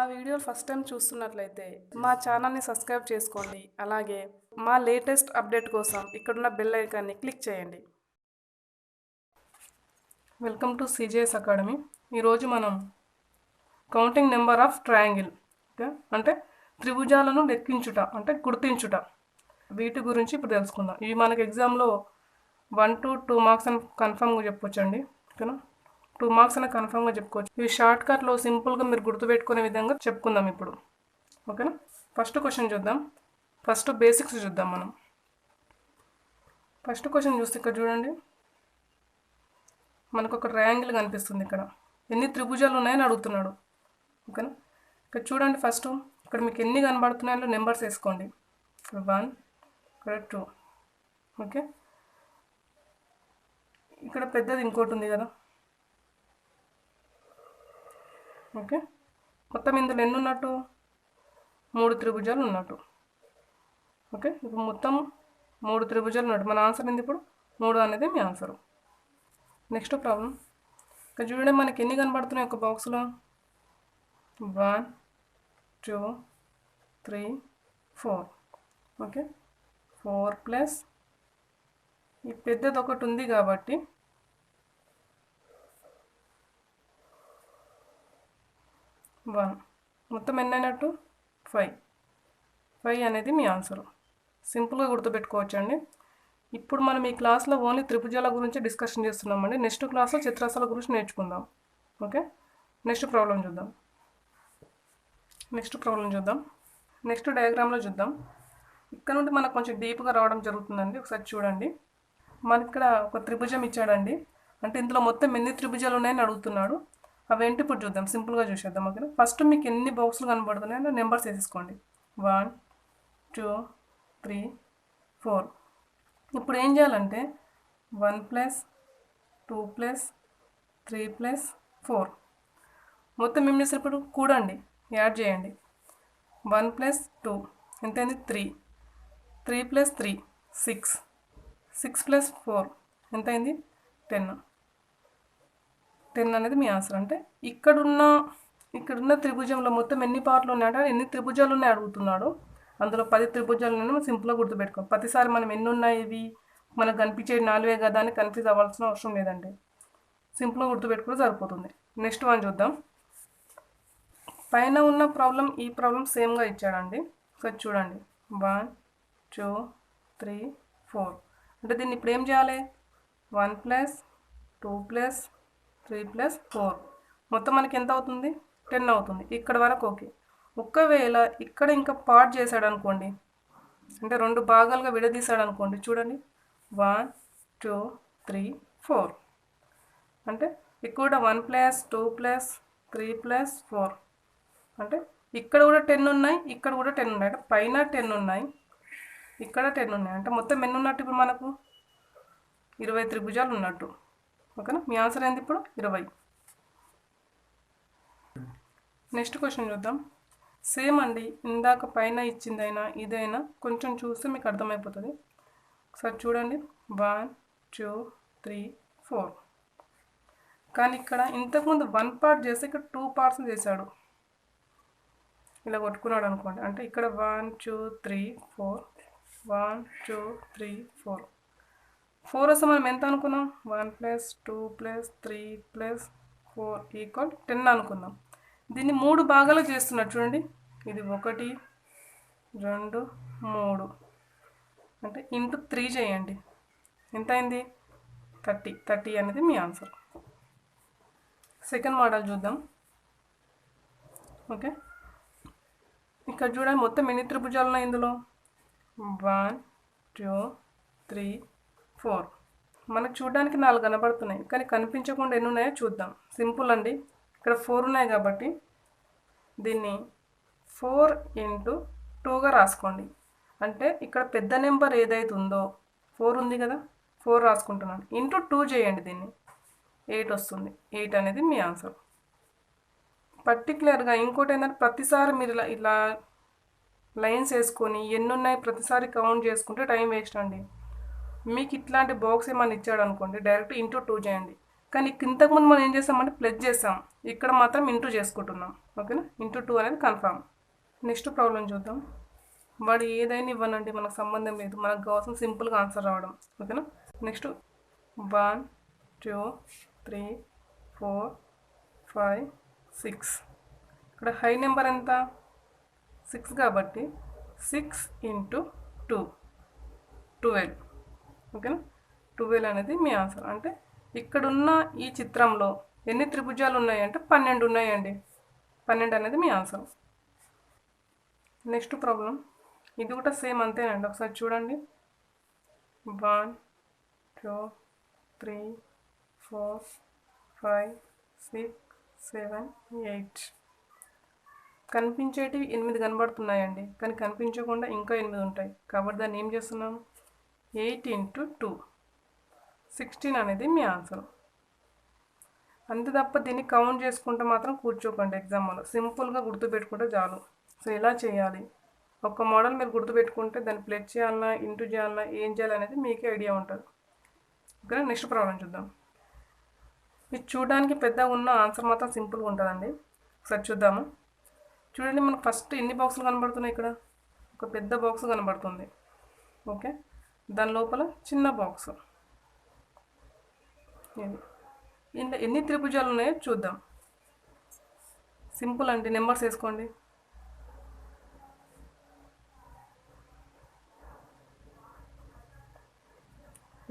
మా వీడియోలు first time చూస్తున్నట్లయితే మా ఛానల్ని సబ్స్క్రైబ్ చేసుకోండి. అలాగే మా లేటెస్ట్ అప్డేట్ కోసం ఇక్కడున్న బెల్ ఐకాన్ని క్లిక్ చేయండి. Welcome to CJS academy. ఈరోజు మనం కౌంటింగ్ నెంబర్ ఆఫ్ ట్రయాంగిల్ అంటే త్రిభుజాలను లెక్కించుట అంటే గుర్తించుట. వీటి గురించి ఇప్పుడు తెలుసుకుందాం. ఇవి మనకి ఎగ్జామ్లో వన్ టు టూ మార్క్స్ అని కన్ఫామ్గా చెప్పొచ్చండి. ఓకేనా? టూ మార్క్స్ అని కన్ఫర్మ్గా చెప్పుకోవచ్చు. ఇవి షార్ట్ కట్లో సింపుల్గా మీరు గుర్తుపెట్టుకునే విధంగా చెప్పుకుందాం ఇప్పుడు. ఓకేనా? ఫస్ట్ క్వశ్చన్ చూద్దాం. ఫస్ట్ బేసిక్స్ చూద్దాం మనం. ఫస్ట్ క్వశ్చన్ చూస్తే ఇక్కడ చూడండి. మనకు ఒక ట్రయాంగిల్ కనిపిస్తుంది ఇక్కడ. ఎన్ని త్రిభుజాలు ఉన్నాయని అడుగుతున్నాడు. ఓకేనా? ఇక్కడ చూడండి ఫస్ట్. ఇక్కడ మీకు ఎన్ని కనబడుతున్నాయో నెంబర్స్ వేసుకోండి. ఇక్కడ వన్ ఇక్కడ టూ. ఓకే? ఇక్కడ పెద్దది ఇంకోటి ఉంది కదా. ఓకే? మొత్తం ఇందులో ఎన్ని ఉన్నట్టు? మూడు త్రిభుజాలు ఉన్నట్టు. ఓకే? ఇప్పుడు మొత్తం మూడు త్రిభుజాలు ఉన్నట్టు. మన ఆన్సర్ ఏంది ఇప్పుడు? మూడు అనేది మీ ఆన్సర్ నెక్స్ట్ ప్రాబ్లం ఇక్కడ చూడండి మనకి ఎన్ని కనబడుతున్నాయి ఒక బాక్స్లో one two three four okay? Four plus ఈ పెద్దది ఒకటి ఉంది కాబట్టి వన్. మొత్తం ఎన్ని అయినట్టు ఫైవ్. ఫైవ్ అనేది మీ ఆన్సర్. సింపుల్గా గుర్తుపెట్టుకోవచ్చు అండి ఇప్పుడు మనం ఈ క్లాస్లో ఓన్లీ త్రిభుజాల గురించి డిస్కషన్ చేస్తున్నామండి. నెక్స్ట్ క్లాస్లో చిత్రాసాల గురించి నేర్చుకుందాం. ఓకే? నెక్స్ట్ ప్రాబ్లం చూద్దాం. నెక్స్ట్ ప్రాబ్లం చూద్దాం. నెక్స్ట్ డయాగ్రామ్లో చూద్దాం. ఇక్కడ నుండి మనకు కొంచెం డీప్గా రావడం జరుగుతుందండి. ఒకసారి చూడండి. మనకి ఇక్కడ ఒక త్రిభుజం ఇచ్చాడండి. అంటే ఇందులో మొత్తం ఎన్ని త్రిభుజాలు ఉన్నాయని అడుగుతున్నాడు. అవేంటి ఇప్పుడు చూద్దాం. సింపుల్గా చూసేద్దాం. ఓకేనా? ఫస్ట్ మీకు ఎన్ని బాక్సులు కనబడుతున్నాయో నెంబర్స్ వేసేసుకోండి. వన్ టూ త్రీ ఫోర్ ఇప్పుడు ఏం చేయాలంటే one plus two plus three plus four మొత్తం ఏం చేసేటప్పుడు ఇప్పుడు? కూడండి. యాడ్ చేయండి. One plus two ఎంతైంది? Three three plus three six six plus four ఎంతైంది? Ten ten అనేది మీ ఆన్సర్. అంటే ఇక్కడున్న ఇక్కడున్న త్రిభుజంలో మొత్తం ఎన్ని పార్ట్లు ఉన్నాయంటే ఎన్ని త్రిభుజాలు ఉన్నాయి అడుగుతున్నాడు. అందులో పది త్రిభుజాలు ఉన్నాయి మనం సింపుల్గా గుర్తుపెట్టుకో. ప్రతిసారి మనం ఎన్ని ఉన్నాయి ఇవి? మనకు కనిపించే నాలుగే కదా అని కన్ఫ్యూజ్ అవ్వాల్సిన అవసరం లేదండి. సింపుల్గా గుర్తుపెట్టుకుంటే సరిపోతుంది. నెక్స్ట్ వన్ చూద్దాం. పైన ఉన్న ప్రాబ్లం ఈ ప్రాబ్లం సేమ్గా ఇచ్చాడండి. ఒకసారి చూడండి. One two three four. అంటే దీన్ని ఇప్పుడు ఏం చేయాలి? One plus two plus three plus four. మొత్తం మనకి ఎంత అవుతుంది? టెన్ అవుతుంది. ఇక్కడ వరకు ఓకే. ఒకవేళ ఇక్కడ ఇంకా పార్ట్ చేశాడు అనుకోండి అంటే రెండు భాగాలుగా విడదీశాడు అనుకోండి చూడండి. One two three four. అంటే ఇక్కడ one plus two plus three plus four. అంటే ఇక్కడ కూడా టెన్ ఉన్నాయి ఇక్కడ కూడా టెన్ ఉన్నాయి. అంటే పైన టెన్ ఉన్నాయి ఇక్కడ టెన్ ఉన్నాయి. అంటే మొత్తం ఎన్ని ఉన్నట్టు ఇప్పుడు మనకు? ఇరవై త్రిభుజాలు ఉన్నట్టు. ఓకేనా? మీ ఆన్సర్ ఏంది ఇప్పుడు? ఇరవై. నెక్స్ట్ క్వశ్చన్ చూద్దాం. సేమ్ అండి ఇందాక పైన ఇచ్చిందైనా ఇదైనా కొంచెం చూస్తే మీకు అర్థమైపోతుంది. ఒకసారి చూడండి. One two three four. కానీ ఇక్కడ ఇంతకుముందు వన్ పార్ట్ చేస్తే ఇక్కడ టూ పార్ట్స్ చేశాడు. ఇలా కొట్టుకున్నాడు అనుకోండి. అంటే ఇక్కడ one two three four. One two three four. Four వస్తే మనం ఎంత అనుకున్నాం one plus two plus three plus four equal ten అనుకుందాం. దీన్ని మూడు భాగాలు చేస్తున్నారు చూడండి. ఇది ఒకటి రెండు మూడు. అంటే ఇంటూ త్రీ చేయండి. ఎంత అయింది థర్టీ. థర్టీ అనేది మీ ఆన్సర్. సెకండ్ మోడల్ చూద్దాం. ఓకే. ఇక్కడ చూడండి మొత్తం ఎన్ని త్రిభుజాలు ఉన్నాయి ఇందులో? One two three four. మనకు చూడడానికి నాలుగు కనబడుతున్నాయి. కానీ కనిపించకుండా ఎన్ని ఉన్నాయో చూద్దాం. సింపుల్ అండి. ఇక్కడ ఫోర్ ఉన్నాయి కాబట్టి దీన్ని ఫోర్ ఇంటూ టూగా రాసుకోండి. అంటే ఇక్కడ పెద్ద నెంబర్ ఏదైతే ఉందో ఫోర్ ఉంది కదా ఫోర్ రాసుకుంటున్నాను. ఇంటూ టూ చేయండి దీన్ని. ఎయిట్ వస్తుంది. ఎయిట్ అనేది మీ ఆన్సర్. పర్టికులర్గా ఇంకోటి ఏంటంటే ప్రతిసారి మీరు ఇలా ఇలా లైన్స్ వేసుకొని ఎన్ని ఉన్నాయి ప్రతిసారి కౌంట్ చేసుకుంటే టైం వేస్ట్ అండి. మీకు ఇట్లాంటి బాక్స్ ఏమైనా ఇచ్చాడు అనుకోండి డైరెక్ట్ ఇంటూ టూ చేయండి. కానీ ఇంతకుముందు మనం ఏం చేస్తామంటే ప్లస్ చేస్తాం. ఇక్కడ మాత్రం ఇంటూ చేసుకుంటున్నాం. ఓకేనా ఇంటూ టూ అనేది కన్ఫర్మ్ నెక్స్ట్ ప్రాబ్లం చూద్దాం. వాడు ఏదైనా ఇవ్వనండి మనకు సంబంధం లేదు. మనకు కావాల్సిన సింపుల్గా ఆన్సర్ రావడం. ఓకేనా next one two three four five six ఇక్కడ హై నెంబర్ ఎంత? సిక్స్ కాబట్టి సిక్స్ ఇంటూ టూ ట్వెల్వ్ ఓకేనా? ట్వెల్వ్ అనేది మీ ఆన్సర్. అంటే ఇక్కడున్న ఈ చిత్రంలో ఎన్ని త్రిభుజాలు ఉన్నాయంటే పన్నెండు ఉన్నాయండి. పన్నెండు అనేది మీ ఆన్సర్. Next problem. ఇది కూడా సేమ్ అంతేనండి. ఒకసారి చూడండి. One two three four five six seven eight. కనిపించేటివి ఎనిమిది కనబడుతున్నాయండి. కానీ కనిపించకుండా ఇంకా ఎనిమిది ఉంటాయి. కాబట్టి దాన్ని ఏం చేస్తున్నాం ఎయిట్ ఇంటూ టూ. సిక్స్టీన్ అనేది మీ ఆన్సర్. అంతే తప్ప దీన్ని కౌంట్ చేసుకుంటే మాత్రం కూర్చోకండి ఎగ్జామ్లో సింపుల్గా గుర్తుపెట్టుకుంటే చాలు. సో ఎలా చేయాలి? ఒక మోడల్ మీరు గుర్తుపెట్టుకుంటే దాన్ని ప్లేట్ చేయాలన్నా ఇంటూ చేయాలన్నా ఏం చేయాలనేది మీకే ఐడియా ఉంటుంది. ఓకే నెక్స్ట్ ప్రాబ్లం చూద్దాం. ఇది చూడడానికి పెద్దగా ఉన్న ఆన్సర్ మాత్రం సింపుల్గా ఉంటుందండి. ఒకసారి చూద్దాము. చూడండి మనకు ఫస్ట్ ఎన్ని బాక్సులు కనబడుతున్నాయి ఇక్కడ? ఒక పెద్ద బాక్స్ కనబడుతుంది. ఓకే దాని లోపల చిన్న బాక్స్ ఇది ఇందులో ఎన్ని త్రిభుజాలు ఉన్నాయో చూద్దాం. సింపుల్ అండి నెంబర్స్ వేసుకోండి.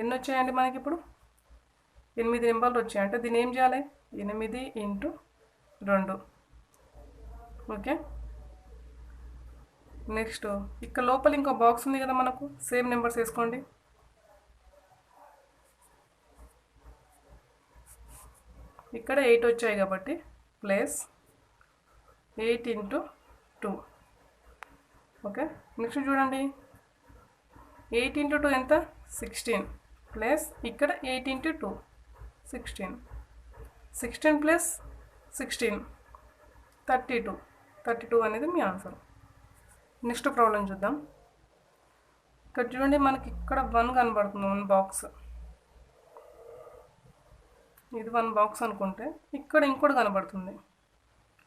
ఎన్ని వచ్చాయండి మనకి ఇప్పుడు? ఎనిమిది నెంబర్లు వచ్చాయి. అంటే దీన్ని ఏం చేయాలి? ఎనిమిది ఇంటూ రెండు. ఓకే? నెక్స్ట్. ఇక్కడ లోపల ఇంకో బాక్స్ ఉంది కదా మనకు. సేమ్ నెంబర్స్ వేసుకోండి. ఇక్కడ ఎయిట్ వచ్చాయి కాబట్టి plus eight into two. Okay? Next చూడండి. ఎయిట్ ఇంటూ టూ ఎంత? సిక్స్టీన్. ప్లస్ ఇక్కడ eight into two. Sixteen. Sixteen plus sixteen. Thirty two. Thirty two అనేది మీ ఆన్సర్. నెక్స్ట్ ప్రాబ్లం చూద్దాం. ఇక్కడ చూడండి మనకి ఇక్కడ వన్ కనబడుతుంది వన్ బాక్స్ ఇది వన్ బాక్స్ అనుకుంటే ఇక్కడ ఇంకోటి కనబడుతుంది.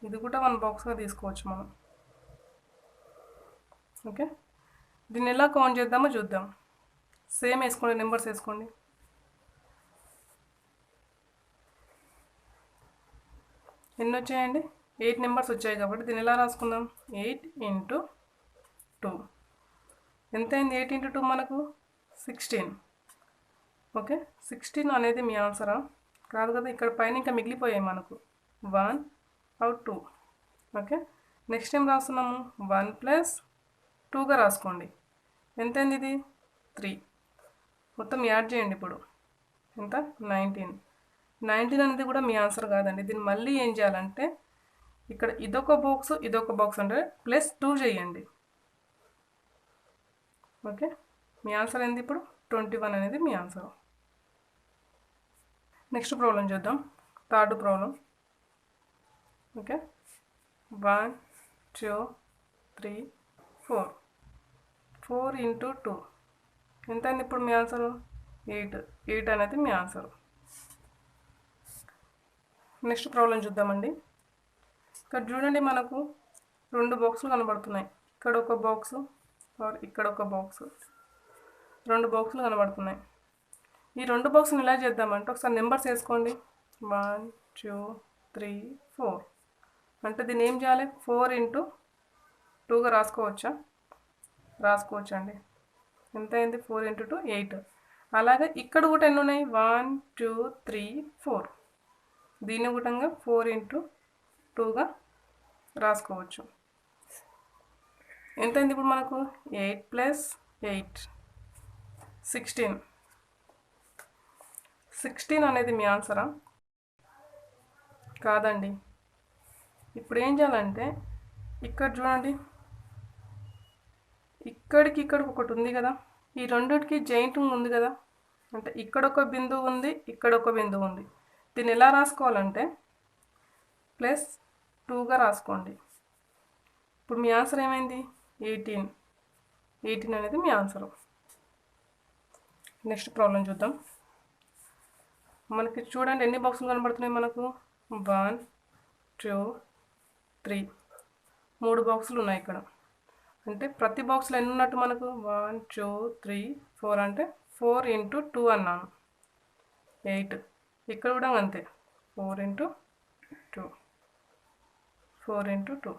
ఇది కూడా వన్ బాక్స్గా తీసుకోవచ్చు మనం. ఓకే? దీన్ని ఎలా కౌంట్ చేద్దామో చూద్దాం. సేమ్ వేసుకోండి నెంబర్స్ వేసుకోండి. ఎన్ని వచ్చాయండి? ఎయిట్ నెంబర్స్ వచ్చాయి కాబట్టి దీన్ని ఎలా రాసుకుందాం? Eight into two. ఎంత అయింది ఎయిట్ ఇంటూ టూ మనకు సిక్స్టీన్. ఓకే? సిక్స్టీన్ అనేది మీ ఆన్సరా? కాదు కదా ఇక్కడ పైన ఇంకా మిగిలిపోయాయి మనకు. One out two. Okay? Next ఏం రాస్తున్నాము? వన్ ప్లస్ టూగా రాసుకోండి. ఎంత అయింది ఇది? త్రీ. మొత్తం యాడ్ చేయండి ఇప్పుడు. ఎంత? నైన్టీన్. నైన్టీన్ అనేది కూడా మీ ఆన్సర్ కాదండి. దీన్ని మళ్ళీ ఏం చేయాలంటే ఇక్కడ ఇదొక బాక్స్ ఇదొక బాక్స్ అంటే ప్లస్ టూ చేయండి. ఓకే? మీ ఆన్సర్ ఏంది ఇప్పుడు? ట్వంటీ వన్ అనేది మీ ఆన్సర్. నెక్స్ట్ ప్రాబ్లం చూద్దాం. Third problem okay? One two three four. Four into two. ఎంత అయింది ఇప్పుడు మీ ఆన్సర్? ఎయిట్. ఎయిట్ అనేది మీ ఆన్సర్. నెక్స్ట్ ప్రాబ్లం చూద్దామండి. ఇక్కడ చూడండి మనకు రెండు బాక్సులు కనబడుతున్నాయి. ఇక్కడ ఒక బాక్సు ఆర్ ఇక్కడ ఒక బాక్స్ రెండు బాక్సులు కనబడుతున్నాయి. ఈ రెండు బాక్స్ని ఇలా చేద్దామంటే ఒకసారి నెంబర్స్ వేసుకోండి. వన్ టూ త్రీ ఫోర్ అంటే దీన్ని ఏం చేయాలి? ఫోర్ ఇంటూ టూగా రాసుకోవచ్చా రాసుకోవచ్చు? అండి ఎంత అయింది ఫోర్ ఇంటూ టూ ఎయిట్ అలాగే ఇక్కడ కూడా ఎన్ని ఉన్నాయి? వన్ టూ త్రీ ఫోర్ దీన్ని కూడా ఫోర్ ఇంటూ టూగా రాసుకోవచ్చు. ఎంత అయింది ఇప్పుడు మనకు? Eight plus eight. Sixteen. Sixteen అనేది మీ ఆన్సరా? కాదండి. ఇప్పుడు ఏం చేయాలంటే ఇక్కడ చూడండి. ఇక్కడికి ఇక్కడికి ఒకటి ఉంది కదా. ఈ రెండిటికి జాయింటింగ్ ఉంది కదా. అంటే ఇక్కడ ఒక బిందువు ఉంది ఇక్కడ ఒక బిందువు ఉంది. దీన్ని ఎలా రాసుకోవాలంటే ప్లస్ టూగా రాసుకోండి. ఇప్పుడు మీ ఆన్సర్ ఏమైంది? ఎయిటీన్ ఎయిటీన్ అనేది మీ ఆన్సర్. నెక్స్ట్ ప్రాబ్లం చూద్దాం. మనకి చూడండి ఎన్ని బాక్సులు కనబడుతున్నాయి మనకు? One two three. మూడు బాక్సులు ఉన్నాయి ఇక్కడ. అంటే ప్రతి బాక్స్లో ఎన్ని ఉన్నట్టు మనకు? వన్ టూ త్రీ ఫోర్ అంటే ఫోర్ ఇంటూ టూ అన్నాను. ఎయిట్. ఇక్కడ కూడా అంతే. Four into two. Four into two.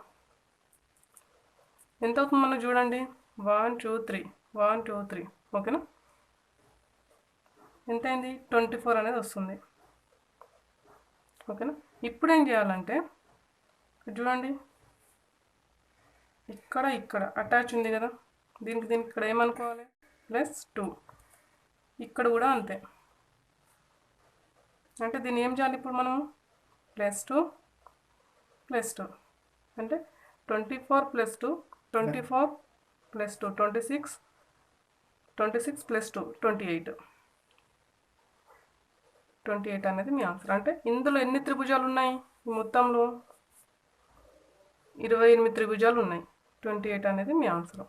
ఎంత అవుతుంది మనకు చూడండి. One two three. One two three. ఓకేనా? ఎంత అయింది ట్వంటీ ఫోర్ అనేది వస్తుంది. ఓకేనా? ఇప్పుడు ఏం చేయాలంటే చూడండి. ఇక్కడ ఇక్కడ. అటాచ్ ఉంది కదా. దీనికి దీనికి ఇక్కడ ఏమనుకోవాలి? Plus two. ఇక్కడ కూడా అంతే. అంటే దీన్ని ఏం చేయాలి ఇప్పుడు మనం ప్లస్ టూ ప్లస్ టూ. అంటే twenty four plus two twenty four plus two twenty six twenty six plus two twenty eight. Twenty eight అనేది మీ ఆన్సర్. అంటే ఇందులో ఎన్ని త్రిభుజాలు ఉన్నాయి? ఈ మొత్తంలో ఇరవై ఎనిమిది త్రిభుజాలు ఉన్నాయి. ట్వంటీ ఎయిట్ అనేది మీ ఆన్సర్.